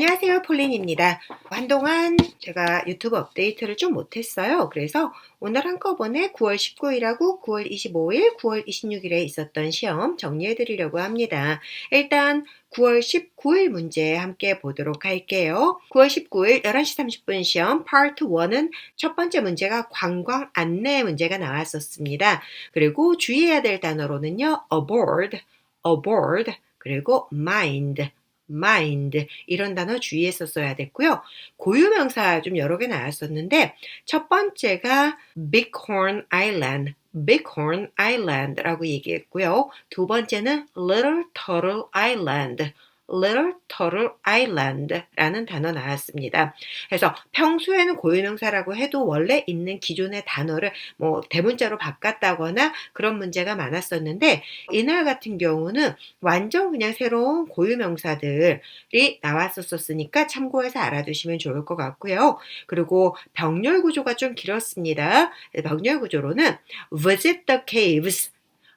안녕하세요. 폴린입니다. 한동안 제가 유튜브 업데이트를 좀 못했어요. 그래서 오늘 한꺼번에 9월 19일하고 9월 25일, 9월 26일에 있었던 시험 정리해 드리려고 합니다. 일단 9월 19일 문제 함께 보도록 할게요. 9월 19일 11시 30분 시험 파트 1은 첫 번째 문제가 관광 안내 문제가 나왔었습니다. 그리고 주의해야 될 단어로는요. aboard, aboard, 그리고 mind, mind 이런 단어 주의해서 써야 됐고요. 고유명사 좀 여러 개 나왔었는데 첫 번째가 Bighorn Island, Bighorn Island라고 얘기했고요. 두 번째는 Little Turtle Island, Little Turtle Island라는 단어 나왔습니다. 그래서 평소에는 고유명사라고 해도 원래 있는 기존의 단어를 뭐 대문자로 바꿨다거나 그런 문제가 많았었는데 이날 같은 경우는 완전 그냥 새로운 고유명사들이 나왔었으니까 참고해서 알아두시면 좋을 것 같고요. 그리고 병렬 구조가 좀 길었습니다. 병렬 구조로는 visit the caves,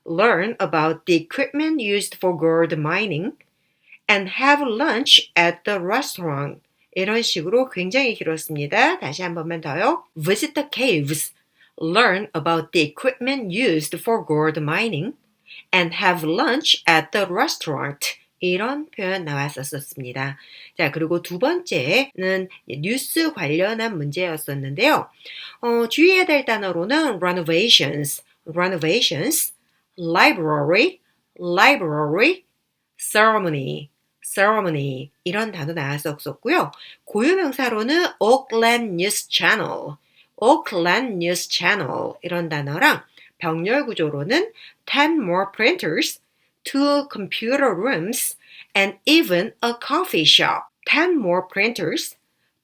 learn about the equipment used for gold mining, and have lunch at the restaurant. 이런 식으로 굉장히 길었습니다. 다시 한 번만 더요. Visit the caves, learn about the equipment used for gold mining, and have lunch at the restaurant. 이런 표현 나왔었습니다. 자, 그리고 두 번째는 뉴스 관련한 문제였었는데요. 어, 주의해야 될 단어로는 renovations, renovations, library, library, ceremony, ceremony 이런 단어 나왔었고요. 고유명사로는 Oakland News Channel, Oakland News Channel 이런 단어랑 병렬 구조로는 10 more printers, two computer rooms, and even a coffee shop. 10 more printers,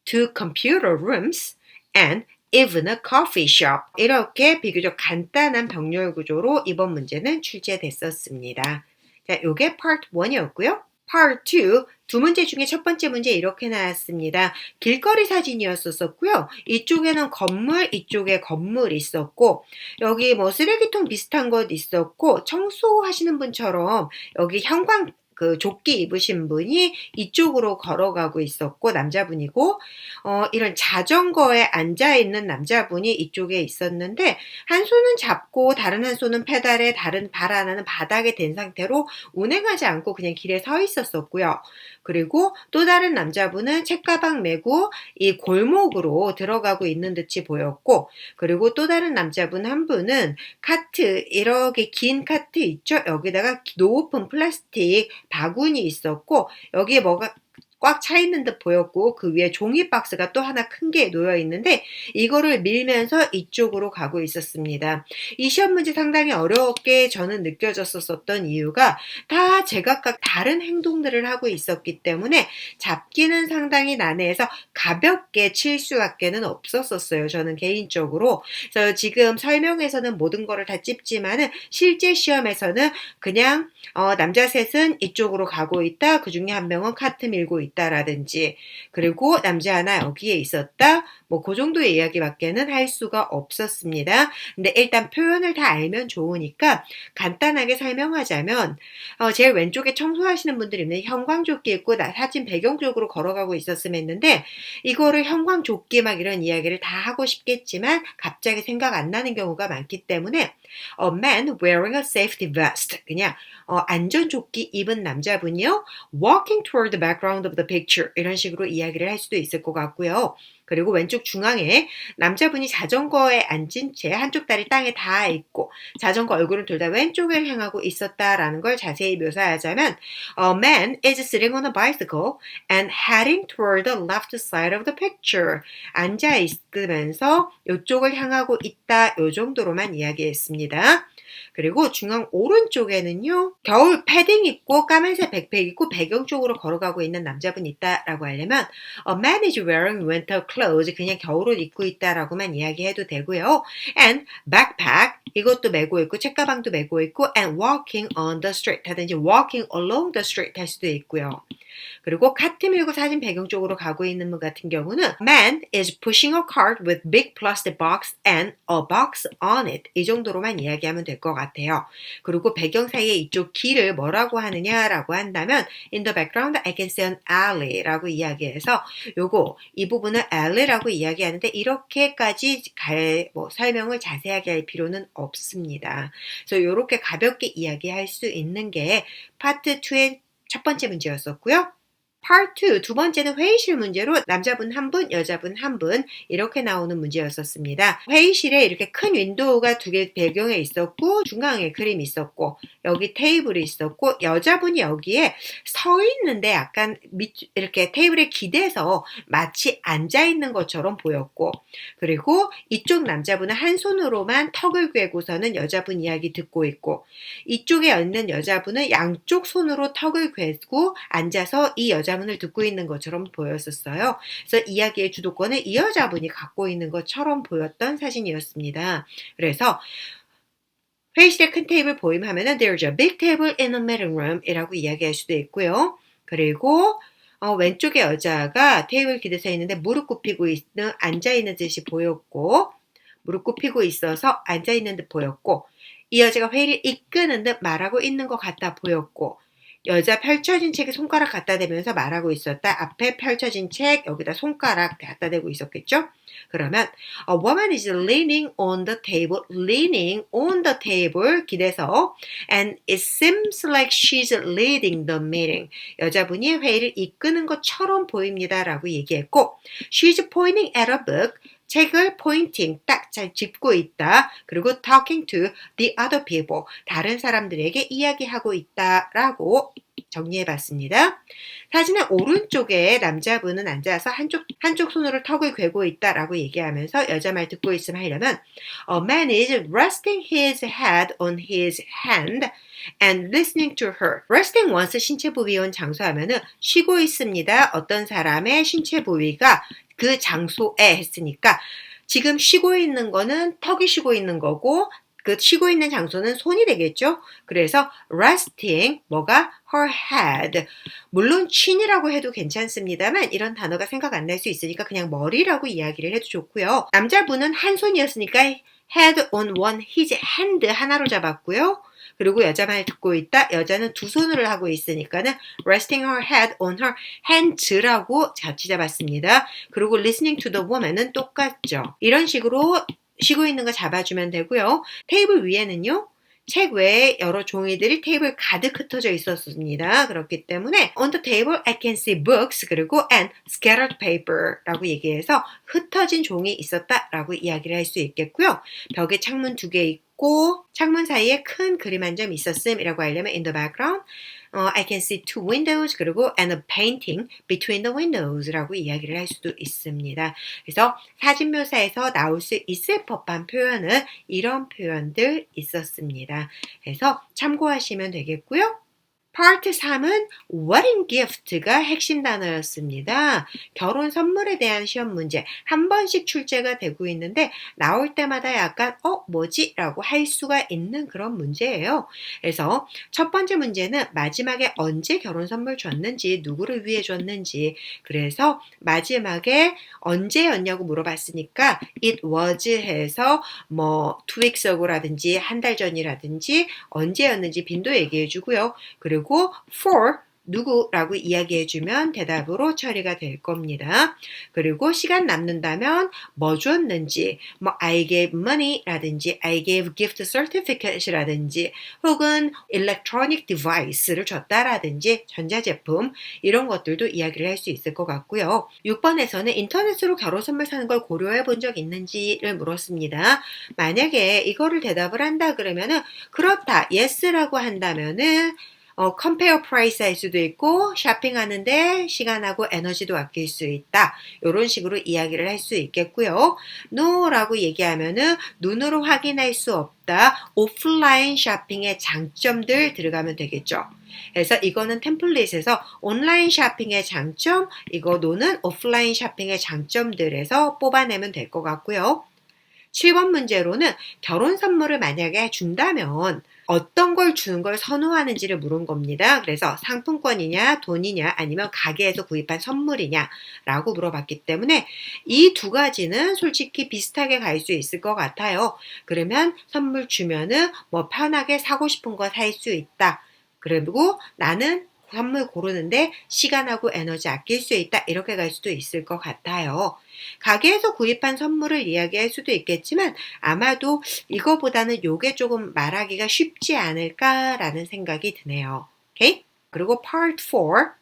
two computer rooms, and even a coffee shop. 이렇게 비교적 간단한 병렬 구조로 이번 문제는 출제됐었습니다. 자, 요게 part 1이었고요. Part 2, 두 문제 중에 첫 번째 문제 이렇게 나왔습니다. 길거리 사진이었었고요. 이쪽에는 건물, 이쪽에 건물 있었고, 여기 뭐 쓰레기통 비슷한 것 있었고, 청소하시는 분처럼 여기 형광 그 조끼 입으신 분이 이쪽으로 걸어가고 있었고 남자분이고 어 이런 자전거에 앉아 있는 남자분이 이쪽에 있었는데 한 손은 잡고 다른 한 손은 페달에 다른 발 하나는 바닥에 댄 상태로 운행하지 않고 그냥 길에 서 있었었고요. 그리고 또 다른 남자분은 책가방 메고 이 골목으로 들어가고 있는 듯이 보였고 그리고 또 다른 남자분 한 분은 카트 이렇게 긴 카트 있죠? 여기다가 높은 플라스틱 바구니 있었고 여기에 뭐가 꽉 차 있는 듯 보였고 그 위에 종이 박스가 또 하나 큰 게 놓여 있는데 이거를 밀면서 이쪽으로 가고 있었습니다. 이 시험 문제 상당히 어렵게 저는 느껴졌었던 이유가 다 제각각 다른 행동들을 하고 있었기 때문에 잡기는 상당히 난해해서 가볍게 칠 수밖에는 없었었어요. 저는 개인적으로. 그래서 지금 설명에서는 모든 거를 다 찝지만은 실제 시험에서는 그냥 어, 남자 셋은 이쪽으로 가고 있다. 그 중에 한 명은 카트 밀고 있다 라든지 그리고 남자 하나 여기에 있었다. 뭐 그 정도의 이야기밖에는 할 수가 없었습니다. 근데 일단 표현을 다 알면 좋으니까 간단하게 설명하자면 어, 제일 왼쪽에 청소하시는 분들이 있는 형광조끼 입고 나 사진 배경 쪽으로 걸어가고 있었으면 했는데 이거를 형광조끼 막 이런 이야기를 다 하고 싶겠지만 갑자기 생각 안 나는 경우가 많기 때문에 a man wearing a safety vest 그냥 어, 안전조끼 입은 남자분이요 walking toward the background of the picture 이런 식으로 이야기를 할 수도 있을 것 같고요. 그리고 왼쪽 중앙에 남자분이 자전거에 앉은 채 한쪽 다리 땅에 닿아 있고 자전거 얼굴을 둘다 왼쪽을 향하고 있었다라는 걸 자세히 묘사하자면 A man is sitting on a bicycle and heading toward the left side of the picture. 앉아 있으면서 이쪽을 향하고 있다. 요 정도로만 이야기했습니다. 그리고 중앙 오른쪽에는요, 겨울 패딩 입고 까만색 백팩 입고 배경 쪽으로 걸어가고 있는 남자분이 있다라고 하려면 a man is wearing winter clothes 그냥 겨울옷 입고 있다라고만 이야기해도 되고요. and backpack 이것도 메고 있고 책가방도 메고 있고 and walking on the street 하든지 walking along the street 할 수도 있고요. 그리고 카트 밀고 사진 배경 쪽으로 가고 있는 분 같은 경우는 Man is pushing a cart with big plastic box and a box on it. 이 정도로만 이야기하면 될 것 같아요. 그리고 배경 사이에 이쪽 길을 뭐라고 하느냐라고 한다면 In the background I can see an alley라고 이야기해서 요거 이 부분을 alley라고 이야기하는데 이렇게까지 갈, 뭐 설명을 자세하게 할 필요는 없습니다. 그래서 이렇게 가볍게 이야기할 수 있는 게 파트 2의 첫 번째 문제였었고요. Part 2, 두 번째는 회의실 문제로 남자분 한 분, 여자분 한 분, 이렇게 나오는 문제였었습니다. 회의실에 이렇게 큰 윈도우가 두 개 배경에 있었고, 중앙에 그림이 있었고, 여기 테이블이 있었고, 여자분이 여기에 서 있는데 약간 밑, 이렇게 테이블에 기대서 마치 앉아 있는 것처럼 보였고, 그리고 이쪽 남자분은 한 손으로만 턱을 괴고서는 여자분 이야기 듣고 있고, 이쪽에 있는 여자분은 양쪽 손으로 턱을 괴고 앉아서 이 여자 분을 듣고 있는 것처럼 보였었어요. 그래서 이야기의 주도권을 이 여자분이 갖고 있는 것처럼 보였던 사진이었습니다. 그래서 회의실에 큰 테이블 보임하면은 there's a big table in the meeting room 이라고 이야기할 수도 있고요. 그리고 어, 왼쪽에 여자가 테이블 기대서 있는데 무릎 굽히고 있는 앉아 있는 듯이 보였고 무릎 굽히고 있어서 앉아 있는 듯 보였고 이 여자가 회의를 이끄는 듯 말하고 있는 것 같아 보였고 여자 펼쳐진 책에 손가락 갖다 대면서 말하고 있었다. 앞에 펼쳐진 책 여기다 손가락 갖다 대고 있었겠죠? 그러면 a woman is leaning on the table, leaning on the table 기대서 and it seems like she's leading the meeting. 여자분이 회의를 이끄는 것처럼 보입니다라고 얘기했고 she's pointing at a book. 책을 pointing 딱잘 짚고 있다. 그리고 talking to the other people. 다른 사람들에게 이야기하고 있다라고 정리해 봤습니다. 사진의 오른쪽에 남자분은 앉아서 한쪽, 한쪽 손으로 턱을 괴고 있다라고 얘기하면서 여자 말 듣고 있으면 하려면 A man is resting his head on his hand and listening to her. resting once 신체 부위 온 장소 하면은 쉬고 있습니다. 어떤 사람의 신체 부위가 그 장소에 했으니까 지금 쉬고 있는 거는 턱이 쉬고 있는 거고 그 쉬고 있는 장소는 손이 되겠죠. 그래서 resting 뭐가 her head 물론 chin이라고 해도 괜찮습니다만 이런 단어가 생각 안 날 수 있으니까 그냥 머리라고 이야기를 해도 좋고요. 남자분은 한 손이었으니까 head on one his hand 하나로 잡았고요. 그리고 여자 말 듣고 있다. 여자는 두 손으로 하고 있으니까는 resting her head on her hands라고 같이 잡았습니다. 그리고 listening to the woman은 똑같죠. 이런 식으로 쉬고 있는 거 잡아주면 되고요. 테이블 위에는요. 책 외에 여러 종이들이 테이블 가득 흩어져 있었습니다. 그렇기 때문에 on the table I can see books 그리고 and scattered paper라고 얘기해서 흩어진 종이 있었다라고 이야기를 할 수 있겠고요. 벽에 창문 두 개 있 고 창문 사이에 큰 그림 한 점 있었음이라고 하려면 in the background 어, I can see two windows 그리고 and a painting between the windows라고 이야기를 할 수도 있습니다. 그래서 사진 묘사에서 나올 수 있을 법한 표현은 이런 표현들 있었습니다. 그래서 참고하시면 되겠고요. 파트 3은 wedding gift가 핵심 단어였습니다. 결혼 선물에 대한 시험 문제 한 번씩 출제가 되고 있는데 나올 때마다 약간 어 뭐지? 라고 할 수가 있는 그런 문제예요. 그래서 첫 번째 문제는 마지막에 언제 결혼 선물 줬는지 누구를 위해 줬는지 그래서 마지막에 언제였냐고 물어봤으니까 it was 해서 뭐 two weeks ago라든지 한 달 전이라든지 언제였는지 빈도 얘기해 주고요. 그리고 그리고 for 누구라고 이야기해주면 대답으로 처리가 될 겁니다. 그리고 시간 남는다면 뭐 줬는지, 뭐 I gave money라든지 I gave gift certificate이라든지 혹은 electronic device를 줬다라든지 전자제품 이런 것들도 이야기를 할 수 있을 것 같고요. 6번에서는 인터넷으로 결혼 선물 사는 걸 고려해 본 적 있는지를 물었습니다. 만약에 이거를 대답을 한다 그러면은 그렇다, yes라고 한다면은 어, compare price 할 수도 있고 쇼핑하는데 시간하고 에너지도 아낄 수 있다. 이런 식으로 이야기를 할 수 있겠고요. no라고 얘기하면은 눈으로 확인할 수 없다. 오프라인 쇼핑의 장점들 들어가면 되겠죠. 그래서 이거는 템플릿에서 온라인 쇼핑의 장점, 이거 노는 오프라인 쇼핑의 장점들에서 뽑아내면 될 것 같고요. 7번 문제로는 결혼 선물을 만약에 준다면 어떤 걸 주는 걸 선호하는지를 물은 겁니다. 그래서 상품권이냐, 돈이냐, 아니면 가게에서 구입한 선물이냐라고 물어봤기 때문에 이 두 가지는 솔직히 비슷하게 갈 수 있을 것 같아요. 그러면 선물 주면은 뭐 편하게 사고 싶은 거 살 수 있다. 그리고 나는 선물 고르는데 시간하고 에너지 아낄 수 있다. 이렇게 갈 수도 있을 것 같아요. 가게에서 구입한 선물을 이야기할 수도 있겠지만 아마도 이거보다는 요게 조금 말하기가 쉽지 않을까라는 생각이 드네요. 오케이? 그리고 part 4.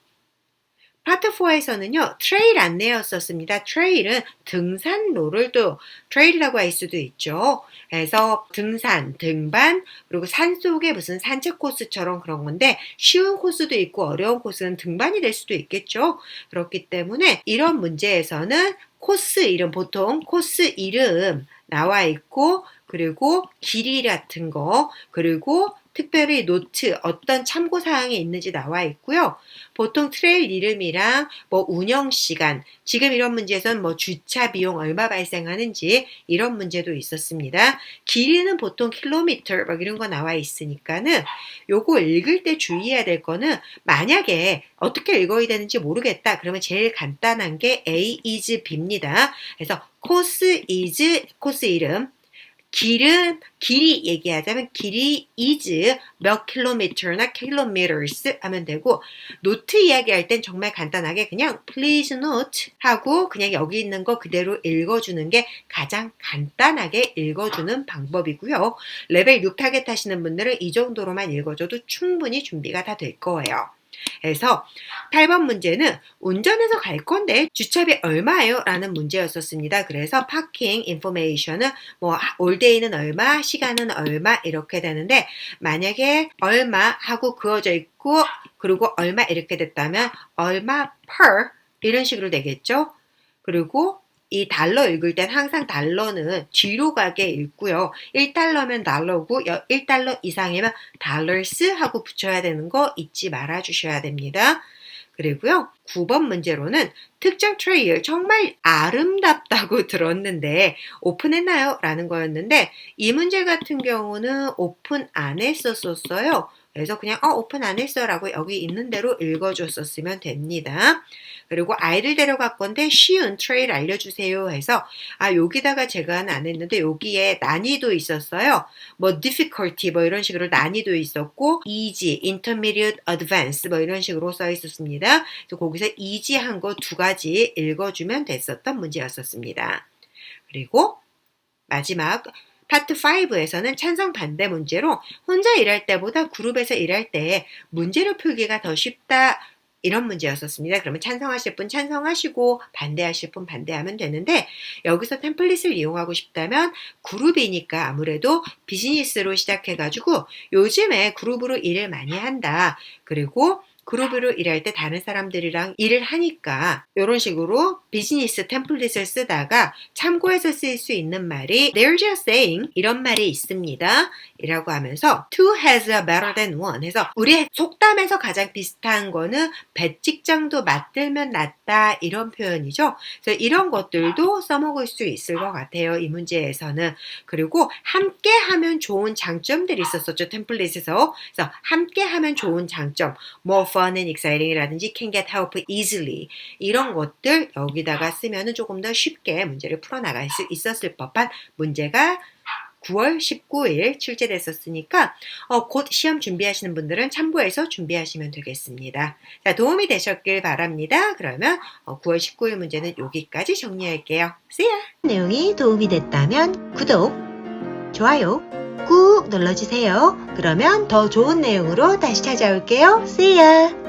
파트 4에서는요, 트레일 안내였었습니다. 트레일은 등산로를 또 트레일이라고 할 수도 있죠. 그래서 등산, 등반, 그리고 산 속에 무슨 산책 코스처럼 그런 건데 쉬운 코스도 있고 어려운 코스는 등반이 될 수도 있겠죠. 그렇기 때문에 이런 문제에서는 코스 이름, 보통 코스 이름 나와 있고 그리고 길이 같은 거, 그리고 특별히 노트, 어떤 참고 사항이 있는지 나와 있고요. 보통 트레일 이름이랑 뭐 운영 시간, 지금 이런 문제에서는 뭐 주차 비용 얼마 발생하는지 이런 문제도 있었습니다. 길이는 보통 킬로미터 막 이런 거 나와 있으니까는 요거 읽을 때 주의해야 될 거는 만약에 어떻게 읽어야 되는지 모르겠다. 그러면 제일 간단한 게 A is B입니다. 그래서 코스 is 코스 이름 길은 길이 얘기하자면 길이 is 몇 킬로미터나 킬로미터스 하면 되고 노트 이야기할 땐 정말 간단하게 그냥 please note 하고 그냥 여기 있는 거 그대로 읽어주는 게 가장 간단하게 읽어주는 방법이고요. 레벨 6 타겟 하시는 분들은 이 정도로만 읽어줘도 충분히 준비가 다 될 거예요. 그래서 8번 문제는 운전해서 갈 건데 주차비 얼마예요? 라는 문제였었습니다. 그래서 파킹 인포메이션은 뭐 올데이는 얼마, 시간은 얼마 이렇게 되는데 만약에 얼마 하고 그어져 있고 그리고 얼마 이렇게 됐다면 얼마 per 이런 식으로 되겠죠. 그리고 이 달러 읽을 땐 항상 달러는 뒤로 가게 읽고요. 1달러면 달러고 1달러 이상이면 달러스 하고 붙여야 되는 거 잊지 말아 주셔야 됩니다. 그리고요. 9번 문제로는 특정 트레이를 정말 아름답다고 들었는데 오픈했나요? 라는 거였는데 이 문제 같은 경우는 오픈 안 했었었어요. 그래서 그냥 어 오픈 안 했어라고 여기 있는 대로 읽어줬었으면 됩니다. 그리고 아이를 데려갈 건데 쉬운 트레일 알려주세요 해서 아 여기다가 제가 안 했는데 여기에 난이도 있었어요. 뭐 difficulty 뭐 이런 식으로 난이도 있었고 easy, intermediate, advanced 뭐 이런 식으로 써 있었습니다. 그래서 거기서 easy한 거 두 가지 읽어주면 됐었던 문제였었습니다. 그리고 마지막 파트 5에서는 찬성 반대 문제로 혼자 일할 때보다 그룹에서 일할 때 문제로 풀기가 더 쉽다. 이런 문제였었습니다. 그러면 찬성하실 분 찬성하시고 반대하실 분 반대하면 되는데 여기서 템플릿을 이용하고 싶다면 그룹이니까 아무래도 비즈니스로 시작해가지고 요즘에 그룹으로 일을 많이 한다. 그리고 그룹으로 일할 때 다른 사람들이랑 일을 하니까 이런 식으로 비즈니스 템플릿을 쓰다가 참고해서 쓸수 있는 말이 There's a saying 이런 말이 있습니다. 이라고 하면서 two has a better than one 해서 우리 속담에서 가장 비슷한 거는 배직장도 맞들면 낫다 이런 표현이죠. 그래서 이런 것들도 써먹을 수 있을 것 같아요. 이 문제에서는 그리고 함께 하면 좋은 장점들이 있었었죠. 템플릿에서 그래서 함께 하면 좋은 장점 more fun and exciting이라든지 can get help easily 이런 것들 여기다가 쓰면은 조금 더 쉽게 문제를 풀어나갈 수 있었을 법한 문제가 9월 19일 출제됐었으니까 어, 곧 시험 준비하시는 분들은 참고해서 준비하시면 되겠습니다. 자, 도움이 되셨길 바랍니다. 그러면 어, 9월 19일 문제는 여기까지 정리할게요. See ya! 내용이 도움이 됐다면 구독, 좋아요 꾹 눌러주세요. 그러면 더 좋은 내용으로 다시 찾아올게요. See ya!